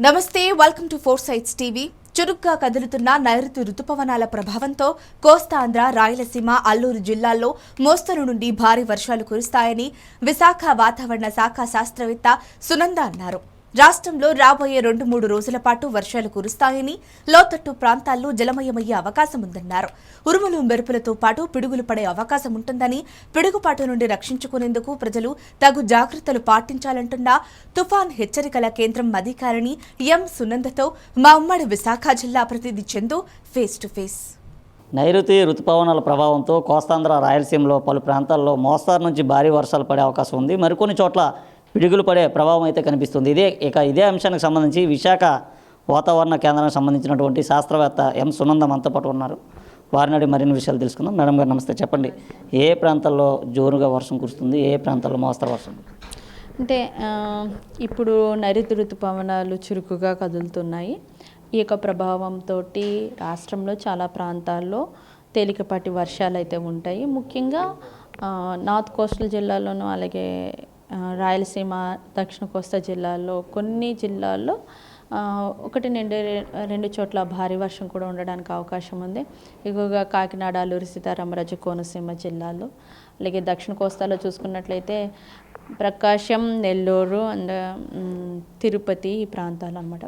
నమస్తే welcome to four sites TV చురుగ్గా కదులుతున్న నైరుతి రుతుపవనాల ప్రభావంతో కోస్తాంధ్ర రాయలసీమ అల్లూరు జిల్లాల్లో మోస్తరు నుండి భారీ వర్షాలు కురుస్తాయని విశాఖ వాతావరణ శాఖ శాస్త్రవేత్త సునంద అన్నారు. రాష్ట్రంలో రాబోయే రెండు మూడు రోజుల పాటు వర్షాలు కురుస్తాయని లోతట్టు ప్రాంతాల్లో జలమయమయ్యే అవకాశం ఉందన్నారు. ఉరుములు మెరుపులతో పాటు పిడుగులు పడే అవకాశం ఉంటుందని పిడుగుపాటు నుండి రక్షించుకునేందుకు ప్రజలు తగు జాగ్రత్తలు పాటించాలంటున్న తుఫాన్ హెచ్చరికల కేంద్రం అధికారిని ఎం. సునందతో మా ఉమ్మడి విశాఖ జిల్లా ప్రతినిధి చందు ఫేస్ టు ఫేస్. నైరుతి రుతుపవనాల ప్రభావంతో కోస్తాంధ్ర రాయలసీమలో పలు ప్రాంతాల్లో మోస్తారు నుంచి భారీ వర్షాలు పడే అవకాశం ఉంది. మరికొన్ని చోట్ల పిడుగులు పడే ప్రభావం అయితే కనిపిస్తుంది. ఇదే ఇక ఇదే అంశానికి సంబంధించి విశాఖ వాతావరణ కేంద్రానికి సంబంధించినటువంటి శాస్త్రవేత్త ఎం. సునంద మనతో పాటు ఉన్నారు. వారిని అడిగి మరిన్ని విషయాలు తెలుసుకుందాం. మేడం గారు నమస్తే. చెప్పండి. ఏ ప్రాంతాల్లో జోరుగా వర్షం కురుస్తుంది? ఏ ప్రాంతాల్లో మోస్తరు వర్షం? అంటే ఇప్పుడు నైరుతి ఋతుపవనాలు చురుకుగా కదులుతున్నాయి. ఈ యొక్క ప్రభావంతో రాష్ట్రంలో చాలా ప్రాంతాల్లో తేలికపాటి వర్షాలు అయితే ఉంటాయి. ముఖ్యంగా నార్త్ కోస్టల్ జిల్లాలోనూ అలాగే రాయలసీమ దక్షిణ కోస్తా జిల్లాల్లో కొన్ని జిల్లాల్లో ఒకటి రెండు రెండు చోట్ల భారీ వర్షం కూడా ఉండడానికి అవకాశం ఉంది. ఎక్కువగా కాకినాడ అల్లూరి సీతారామరాజు కోనసీమ జిల్లాలో అలాగే దక్షిణ కోస్తాలో చూసుకున్నట్లయితే ప్రకాశం నెల్లూరు అండ్ తిరుపతి ఈ ప్రాంతాలు అన్నమాట.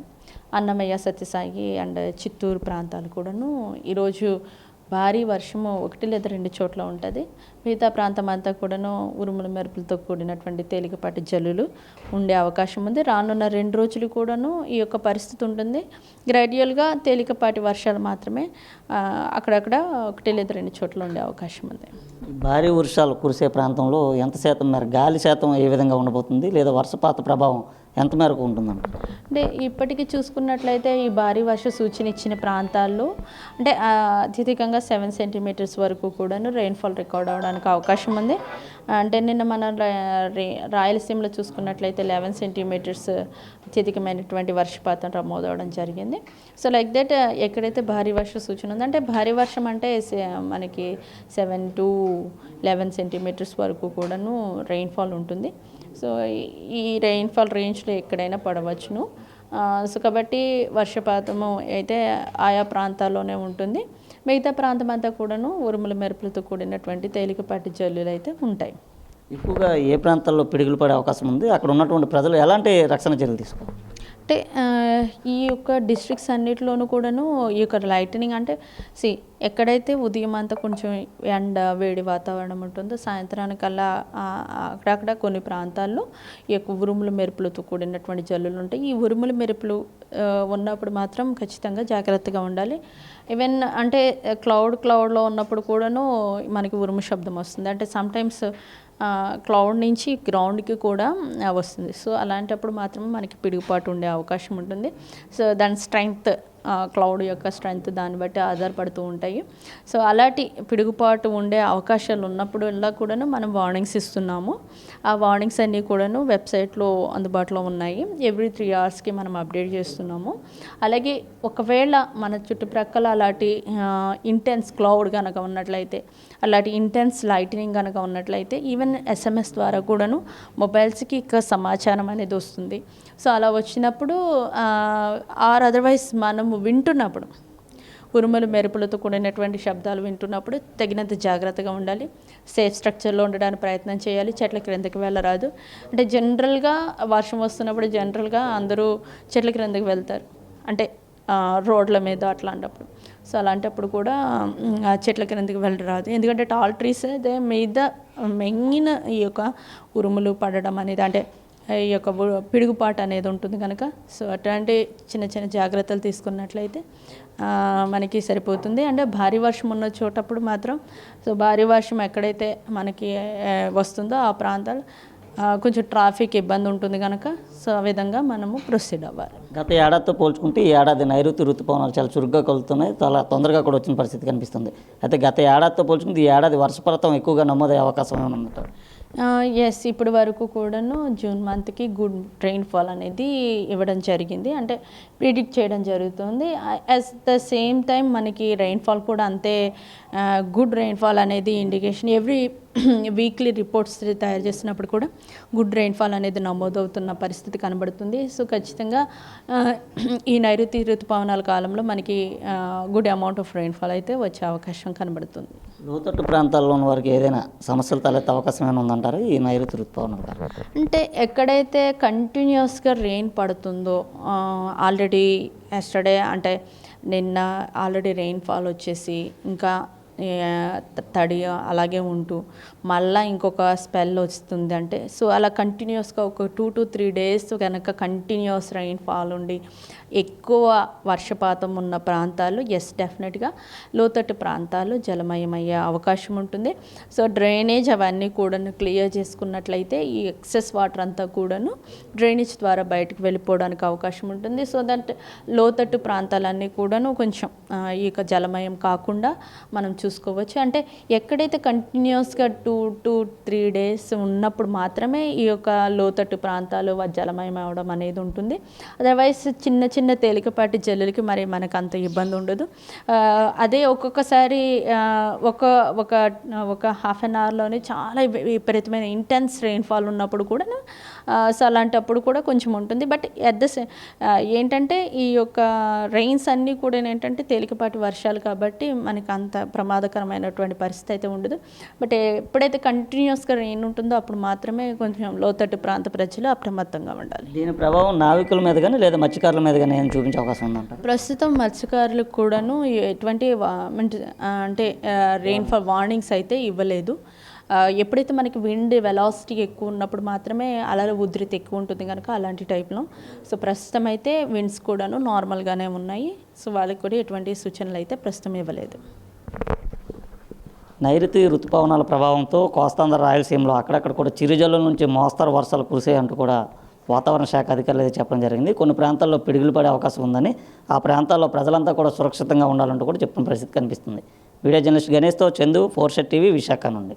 అన్నమయ్య సత్యసాయి అండ్ చిత్తూరు ప్రాంతాలు కూడాను ఈరోజు భారీ వర్షము ఒకటి లేదా రెండు చోట్ల ఉంటుంది. మిగతా ప్రాంతం అంతా కూడాను ఉరుముల మెరుపులతో కూడినటువంటి తేలికపాటి జల్లులు ఉండే అవకాశం ఉంది. రానున్న రెండు రోజులు కూడాను ఈ యొక్క పరిస్థితి ఉంటుంది. గ్రాడ్యువల్గా తేలికపాటి వర్షాలు మాత్రమే అక్కడక్కడ ఒకటి లేదా రెండు చోట్ల ఉండే అవకాశం ఉంది. భారీ వర్షాలు కురిసే ప్రాంతంలో ఎంత శాతం మేర గాలి శాతం ఏ విధంగా ఉండబోతుంది? లేదా వర్షపాత ప్రభావం ఎంత మేరకు ఉంటుందంట అంటే ఇప్పటికీ చూసుకున్నట్లయితే ఈ భారీ వర్ష సూచన ఇచ్చిన ప్రాంతాల్లో అంటే అత్యధికంగా సెవెన్ సెంటీమీటర్స్ వరకు కూడాను రెయిన్ఫాల్ రికార్డ్ అవడానికి అవకాశం ఉంది. అంటే నిన్న మన రే- రాయలసీమలో చూసుకున్నట్లయితే లెవెన్ సెంటీమీటర్స్ అత్యధికమైనటువంటి వర్షపాతం నమోదవడం జరిగింది. సో లైక్ దట్ ఎక్కడైతే భారీ వర్ష సూచన ఉందో అంటే భారీ వర్షం అంటే మనకి సెవెన్ టు లెవెన్ సెంటీమీటర్స్ వరకు కూడాను రెయిన్ఫాల్ ఉంటుంది. సో ఈ- రెయిన్ఫాల్ రేంజ్లో ఎక్కడైనా పడవచ్చును. సో కాబట్టి వర్షపాతము అయితే ఆయా ప్రాంతాల్లోనే ఉంటుంది. మిగతా ప్రాంతం అంతా కూడాను ఉరుముల మెరుపులతో కూడినటువంటి తేలికపాటి జల్లులు అయితే ఉంటాయి. ఎక్కువగా ఏ ప్రాంతాల్లో పిడుగులు పడే అవకాశం ఉంది? అక్కడ ఉన్నటువంటి ప్రజలు ఎలాంటి రక్షణ చర్యలు తీసుకోవాలి? అంటే ఈ యొక్క డిస్ట్రిక్ట్స్ అన్నిటిలోనూ కూడాను ఈ యొక్క లైటనింగ్ అంటే సి ఎక్కడైతే ఉదయం అంతా కొంచెం ఎండ వేడి వాతావరణం ఉంటుందో సాయంత్రానికల్లా అక్కడక్కడ కొన్ని ప్రాంతాల్లో ఈ యొక్క ఉరుములు మెరుపులతో కూడినటువంటి జల్లులు ఉంటాయి. ఈ ఉరుములు మెరుపులు ఉన్నప్పుడు మాత్రం ఖచ్చితంగా జాగ్రత్తగా ఉండాలి. ఈవెన్ అంటే క్లౌడ్ క్లౌడ్లో ఉన్నప్పుడు కూడాను మనకి ఉరుము శబ్దం వస్తుంది. అంటే సమ్టైమ్స్ క్లౌడ్ నుంచి గ్రౌండ్కి కూడా వస్తుంది. సో అలాంటప్పుడు మాత్రం మనకి పిడుగుపాటు ఉండే అవకాశం ఉంటుంది. సో దాని స్ట్రెంగ్త్ క్లౌడ్ యొక్క స్ట్రెంగ్త్ దాన్ని బట్టి ఆధారపడుతూ ఉంటాయి. సో అలాంటి పిడుగుపాటు ఉండే అవకాశాలు ఉన్నప్పుడు ఇలా కూడాను మనం వార్నింగ్స్ ఇస్తున్నాము. ఆ వార్నింగ్స్ అన్నీ కూడాను వెబ్సైట్లో అందుబాటులో ఉన్నాయి. ఎవ్రీ త్రీ అవర్స్కి మనం అప్డేట్ చేస్తున్నాము. అలాగే ఒకవేళ మన చుట్టుప్రక్కల అలాంటి ఇంటెన్స్ క్లౌడ్ కనుక ఉన్నట్లయితే అలాంటి ఇంటెన్స్ లైటినింగ్ కనుక ఉన్నట్లయితే ఈవెన్ ఎస్ఎంఎస్ ద్వారా కూడాను మొబైల్స్కి ఇక సమాచారం అనేది వస్తుంది. సో అలా వచ్చినప్పుడు ఆర్ అదర్వైజ్ మనము వింటున్నప్పుడు ఉరుములు మెరుపులతో కూడినటువంటి శబ్దాలు వింటున్నప్పుడు తగినంత జాగ్రత్తగా ఉండాలి. సేఫ్ స్ట్రక్చర్లో ఉండడానికి ప్రయత్నం చేయాలి. చెట్ల క్రిందకి వెళ్ళరాదు. అంటే జనరల్గా వర్షం వస్తున్నప్పుడు జనరల్గా అందరూ చెట్ల క్రిందకి వెళ్తారు. అంటే రోడ్ల మీద అట్లాంటప్పుడు. సో అలాంటప్పుడు కూడా ఆ చెట్ల క్రిందకి వెళ్ళరాదు. ఎందుకంటే టాల్ ట్రీస్ అయితే మీద మెంగిన ఈ యొక్క ఉరుములు పడడం అనేది అంటే ఈ యొక్క పిడుగుపాటు అనేది ఉంటుంది కనుక సో అట్లాంటి చిన్న చిన్న జాగ్రత్తలు తీసుకున్నట్లయితే మనకి సరిపోతుంది. అంటే భారీ వర్షం ఉన్న చోటప్పుడు మాత్రం సో భారీ వర్షం ఎక్కడైతే మనకి వస్తుందో ఆ ప్రాంతాలు కొంచెం ట్రాఫిక్ ఇబ్బంది ఉంటుంది కనుక సో ఆ విధంగా మనము ప్రొసీడ్ అవ్వాలి. గత ఏడాదితో పోల్చుకుంటే ఈ ఏడాది నైరుతి ఋతుపవనాలు చాలా చురుగ్గా కలుగుతున్నాయి చాలా తొందరగా కూడా వచ్చిన పరిస్థితి కనిపిస్తుంది. అయితే గత ఏడాదితో పోల్చుకుంటే ఈ ఏడాది వర్షపాతం ఎక్కువగా నమోదయ్యే అవకాశం ఏమైనా ఉందంటారు? ఎస్ ఇప్పటి వరకు కూడాను జూన్ మంత్కి గుడ్ రెయిన్ఫాల్ అనేది ఇవ్వడం జరిగింది. అంటే ప్రిడిక్ట్ చేయడం జరుగుతుంది. అట్ ద సేమ్ టైం మనకి రెయిన్ఫాల్ కూడా అంతే గుడ్ రెయిన్ఫాల్ అనేది ఇండికేషన్ ఎవ్రీ వీక్లీ రిపోర్ట్స్ తయారు చేసినప్పుడు కూడా గుడ్ రెయిన్ఫాల్ అనేది నమోదవుతున్న పరిస్థితి కనబడుతుంది. సో ఖచ్చితంగా ఈ నైరుతి ఋతుపవనాల కాలంలో మనకి గుడ్ అమౌంట్ ఆఫ్ రెయిన్ఫాల్ అయితే వచ్చే అవకాశం కనబడుతుంది. లోతట్టు ప్రాంతాల్లో ఉన్న వారికి ఏదైనా సమస్యలు తలెత్తే అవకాశం ఏమైనా ఉందంటారా ఈ నైరుతి ఋతుపవనాల అంటే ఎక్కడైతే కంటిన్యూస్గా రెయిన్ పడుతుందో ఆల్రెడీ ఎస్టర్డే అంటే నిన్న ఆల్రెడీ రెయిన్ఫాల్ వచ్చేసి ఇంకా తడి అలాగే ఉంటూ మళ్ళీ ఇంకొక స్పెల్ వస్తుంది అంటే సో అలా కంటిన్యూస్గా ఒక టూ టు త్రీ డేస్ కనుక కంటిన్యూస్ రెయిన్ఫాల్ ఉండి ఎక్కువ వర్షపాతం ఉన్న ప్రాంతాలు ఎస్ డెఫినెట్గా లోతట్టు ప్రాంతాలు జలమయమయ్యే అవకాశం ఉంటుంది. సో డ్రైనేజ్ అవన్నీ కూడాను క్లియర్ చేసుకున్నట్లయితే ఈ ఎక్సెస్ వాటర్ అంతా కూడాను డ్రైనేజ్ ద్వారా బయటకు వెళ్ళిపోవడానికి అవకాశం ఉంటుంది. సో దట్ లోతట్టు ప్రాంతాలన్నీ కూడాను కొంచెం ఈ యొక్క జలమయం కాకుండా మనం చూసుకోవచ్చు. అంటే ఎక్కడైతే కంటిన్యూస్గా టూ టూ త్రీ డేస్ ఉన్నప్పుడు మాత్రమే ఈ యొక్క లోతట్టు ప్రాంతాలు జలమయం అవడం అనేది ఉంటుంది. అదర్వైజ్ చిన్న చిన్న తేలికపాటి జల్లులకి మరి మనకు అంత ఇబ్బంది ఉండదు. అదే ఒక్కొక్కసారి ఒక ఒక ఒక హాఫ్ అన్ అవర్లోనే చాలా విపరీతమైన ఇంటెన్స్ రెయిన్ఫాల్ ఉన్నప్పుడు కూడా సో అలాంటప్పుడు కూడా కొంచెం ఉంటుంది. బట్ అట్ ద సే ఏంటంటే ఈ యొక్క రెయిన్స్ అన్నీ కూడా ఏంటంటే తేలికపాటి వర్షాలు కాబట్టి మనకి అంత ప్రమాదకరమైనటువంటి పరిస్థితి అయితే ఉండదు. బట్ ఎప్పుడైతే కంటిన్యూస్గా రెయిన్ ఉంటుందో అప్పుడు మాత్రమే కొంచెం లోతట్టు ప్రాంత ప్రజలు అప్రమత్తంగా ఉండాలి. దీని ప్రభావం నావికుల మీద కానీ లేదా మత్స్యకారుల మీద కానీ చూపించే అవకాశం ఉందంటారు? ప్రస్తుతం మత్స్యకారులకు కూడాను ఎటువంటి అంటే- రెయిన్ఫాల్ వార్నింగ్స్ అయితే ఇవ్వలేదు. ఎప్పుడైతే మనకి విండ్ వెలాసిటీ ఎక్కువ ఉన్నప్పుడు మాత్రమే అలల ఉధృతి ఎక్కువ ఉంటుంది కనుక అలాంటి టైప్లో. సో ప్రస్తుతం అయితే విండ్స్ కూడాను నార్మల్గానే ఉన్నాయి. సో వాళ్ళకి కూడా ఎటువంటి సూచనలు అయితే ప్రస్తుతం ఇవ్వలేదు. నైరుతి ఋతుపవనాల ప్రభావంతో కోస్తాంధ్ర రాయలసీమలో అక్కడక్కడ కూడా చిరుజల్లుల నుంచి మోస్తరు వర్షాలు కురిసాయంటూ కూడా వాతావరణ శాఖ అధికారులు అయితే చెప్పడం జరిగింది. కొన్ని ప్రాంతాల్లో పిడుగులు పడే అవకాశం ఉందని ఆ ప్రాంతాల్లో ప్రజలంతా కూడా సురక్షితంగా ఉండాలంటూ కూడా చెప్పిన పరిస్థితి కనిపిస్తుంది. Video journalist గణేష్తో Chandu four sight TV Visakha నుండి.